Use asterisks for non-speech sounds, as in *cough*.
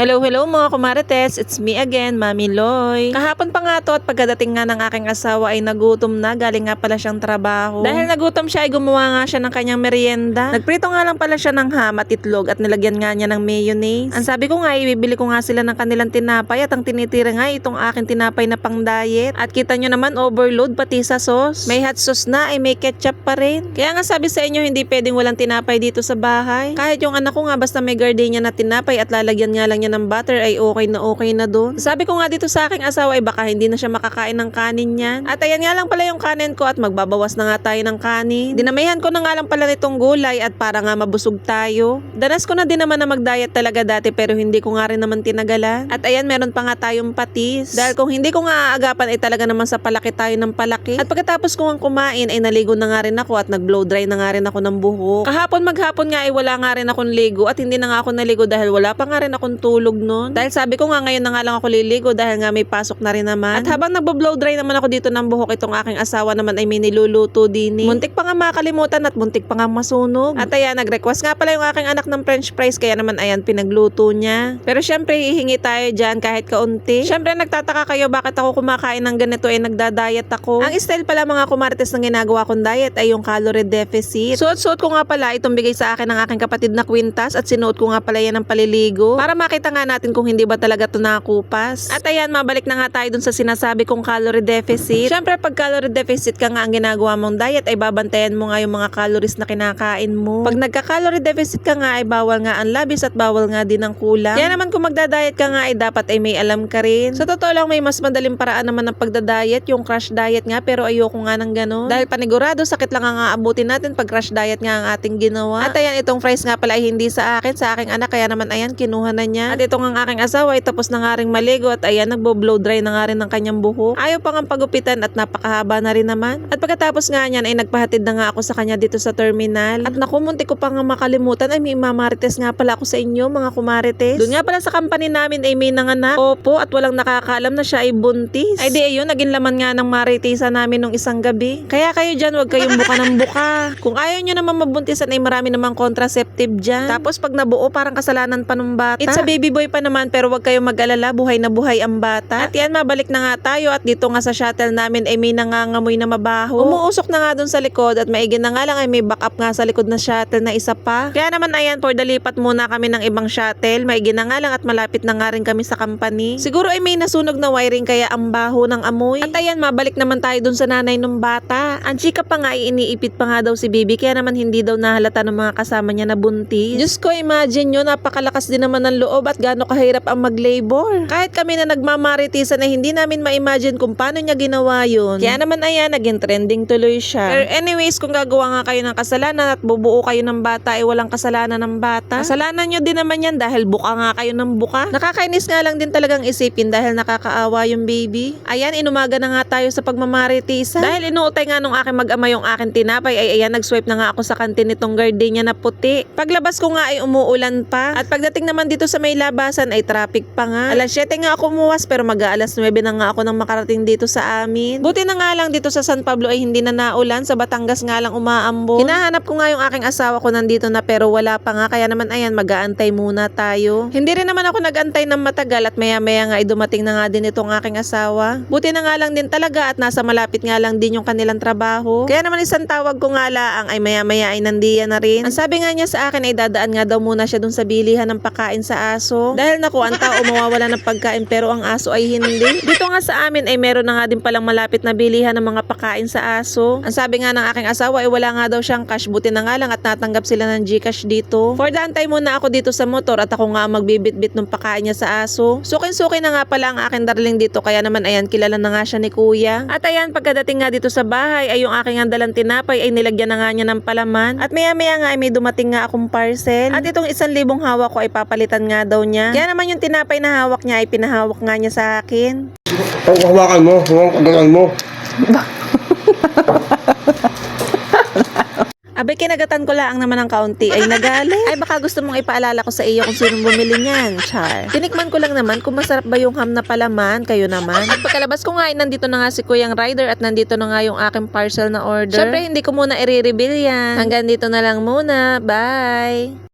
Hello, hello mga kumarites. It's me again, Mami Loy. Kahapon pa nga to at pagkadating nga ng aking asawa ay nagutom na. Galing nga pala siyang trabaho. Dahil nagutom siya ay gumawa nga siya ng kanyang merienda. Nagprito nga lang pala siya ng ham at itlog at nilagyan nga niya ng mayonnaise. Ang sabi ko nga, ibibili ko nga sila ng kanilang tinapay at ang tinitira nga itong aking tinapay na pang diet. At kita nyo naman overload pati sa sauce. May hot sauce na ay may ketchup pa rin. Kaya nga sabi sa inyo, hindi pwedeng walang tinapay dito sa bahay. Kahit yung anak ko nga basta may gardenia na tinapay at lalagyan nga lang niya ng butter ay okay na okay na doon. Sabi ko nga dito sa aking asawa ay baka hindi na siya makakain ng kanin niyan. At ayan nga lang pala yung kanin ko at magbabawas na nga tayo ng kanin. Dinamihan ko na nga lang pala nitong gulay at para nga mabusog tayo. Danas ko na din naman na mag-diet talaga dati pero hindi ko nga rin naman tinagalan. At ayan meron pa nga tayong patis. Dahil kung hindi ko nga aagapan ay talaga naman sa palaki tayo ng palaki. At pagkatapos ko nga kumain ay naligo na nga rin ako at nag-blow dry na nga rin ako ng buhok. Kahapon maghapon nga ay wala nga rin akong ligo at hindi na nga ako naligo dahil wala pa nga rin akong tulog noon. Dahil sabi ko nga ngayon na nga lang ako liligo dahil nga may pasok na rin naman. At habang nagbo-blow dry naman ako dito ng buhok itong aking asawa naman ay may niluluto din. eh. Muntik pa nga makalimutan at muntik pa nga masunog. At ayan, nag-request nga pala yung aking anak ng french fries kaya naman ayan pinagluto niya. Pero syempre hihingi tayo dyan kahit kaunti. Syempre nagtataka kayo bakit ako kumakain ng ganito ay nagda-diet ako. Ang style pala mga kumarites ng ginagawa kong diet ay yung calorie deficit. Suot-suot ko nga pala itong bigay sa akin ng aking kapatid na kwintas at sinuot ko nga pala yan ng paliligo para makita nga natin kung hindi ba talaga ito nakupas. At ayan, mabalik na nga tayo dun sa sinasabi kong calorie deficit. Syempre pag calorie deficit ka nga ang ginagawa mong diet ay babantayan mo nga yung mga calories na kinakain mo. Pag nagka-calorie deficit ka nga ay bawal nga ang labis at bawal nga din ang kulang. Kaya naman kung magda-diet ka nga ay dapat ay may alam ka rin. Sa totoo lang may mas madaling paraan naman ng pagda-diet, yung crash diet nga pero ayoko nga ng ganun. Dahil panigurado sakit lang ang aabutin natin pag crash diet nga ang ating ginawa. At ayan itong fries nga pala ay hindi sa akin, sa aking anak kaya naman ayan kinuha na niya. At itong ang aking asawa ay tapos na nga ring maligo at ayan nagbo-blow dry na nga rin ng kanyang buhok. Ayaw pa nga pagupitan at napakahaba na rin naman. At pagkatapos nga niyan ay nagpahatid na nga ako sa kanya dito sa terminal. At naku munti ko pa nga makalimutan ay may mamarites nga pala ako sa inyo mga kumarites. Doon nga pala sa company namin ay may nanganak. Opo at walang nakakaalam na siya ay buntis. Ay di ayun naging laman nga ng maritisa namin nung isang gabi. Kaya kayo dyan wag kayong buka ng buka. *laughs* Kung ayaw nyo naman mabuntisan ay marami namang contraceptive dyan. Tapos pag nabuo parang kasalanan pa ng bata. It's a baby boy pa naman pero wag kayong mag-alala buhay na buhay ang bata. At yan mabalik na nga tayo at dito nga sa shuttle namin ay may nangangamoy na mabaho. Umuusok na nga dun sa likod at maigi na nga lang ay may backup nga sa likod na shuttle na isa pa. Kaya naman ayan for the lipat muna kami ng ibang shuttle. Maigi na nga lang at malapit na nga rin kami sa company. Siguro ay may nasunog na wiring kaya ang baho ng amoy. At ayan mabalik naman tayo dun sa nanay ng bata. Ang chika pa nga ay iniipit pa nga daw si baby kaya naman hindi daw nahalata ng mga kasama niya na buntis. Diyos ko imagine nyo napakalakas din naman ng loob at gaano kahirap ang mag-labor. Kahit kami na nagmamaritisan na hindi namin ma-imagine kung paano niya ginawa yun. Kaya naman ayan naging trending tuloy siya. Pero anyways kung gagawa nga kayo ng kasalanan at bubuo kayo ng bata ay walang kasalanan ng bata. Kasalanan nyo din naman yan dahil buka nga kayo ng buka. Nakakainis nga lang din talagang isipin dahil nakakaawa yung baby. Ayan inumaga na nga tayo sa pagmamaritisan. Dahil inuutay nga nung aking mag-ama yung aking tinapay ay ayan nag-swipe na nga ako sa kantin nitong gardenia na puti. Paglabas ko nga ay umuulan pa. At pagdating naman dito sa may labasan ay traffic pa nga. Alas 7 nga ako umuwas pero mag-aalas 9 na nga ako nang makarating dito sa amin. Buti na nga lang dito sa San Pablo ay hindi na naulan. Sa Batangas nga lang umaambon. Hinahanap ko nga yung aking asawa ko nandito na pero wala pa nga. Kaya naman ayan mag-aantay muna tayo. Hindi rin naman ako nag-antay ng matagal at maya maya nga ay dumating na nga din itong aking asawa. Buti na nga lang din talaga at nasa malapit nga lang din yung kanilang trabaho. Kaya naman isang tawag ko nga laang ay maya maya ay nandiyan na rin. Ang sabi nga niya sa akin ay dadaan nga daw muna siya dun sa bilihan ng pagkain sa aso. Dahil naku, ang tao mawawala ng pagkain pero ang aso ay hindi. Dito nga sa amin ay meron na nga din palang malapit na bilihan ng mga pagkain sa aso. Ang sabi nga ng aking asawa ay wala nga daw siyang cash. Buti na nga lang at natanggap sila ng Gcash dito. For the antay muna ako dito sa motor at ako nga ang magbibit-bit ng pagkain niya sa aso. Sukin-sukin na nga pala ang aking darling dito kaya naman ayan kilala na nga siya ni kuya. At ayan pagkadating nga dito sa bahay ay yung aking andalang tinapay ay nilagyan na nga niya ng palaman. At maya maya nga ay may dumating nga akong parcel. At itong isang libong hawak ko ay papalitan nga daw niya. Kaya naman yung tinapay na hawak niya ay pinahawak nga niya sa akin. Ang hawakan mo, kagalan mo. *laughs* Abay, kinagatan ko lang naman ng kaunti ay nagalit. Ay, baka gusto mong ipaalala ko sa iyo kung sino bumili niyan, Char. Tinikman ko lang naman kung masarap ba yung ham na palaman, kayo naman. At pagkalabas ko nga, ay nandito na nga si Kuyang Rider at nandito na nga yung aking parcel na order. Syempre, hindi ko muna i-reveal yan. Hanggang dito na lang muna. Bye!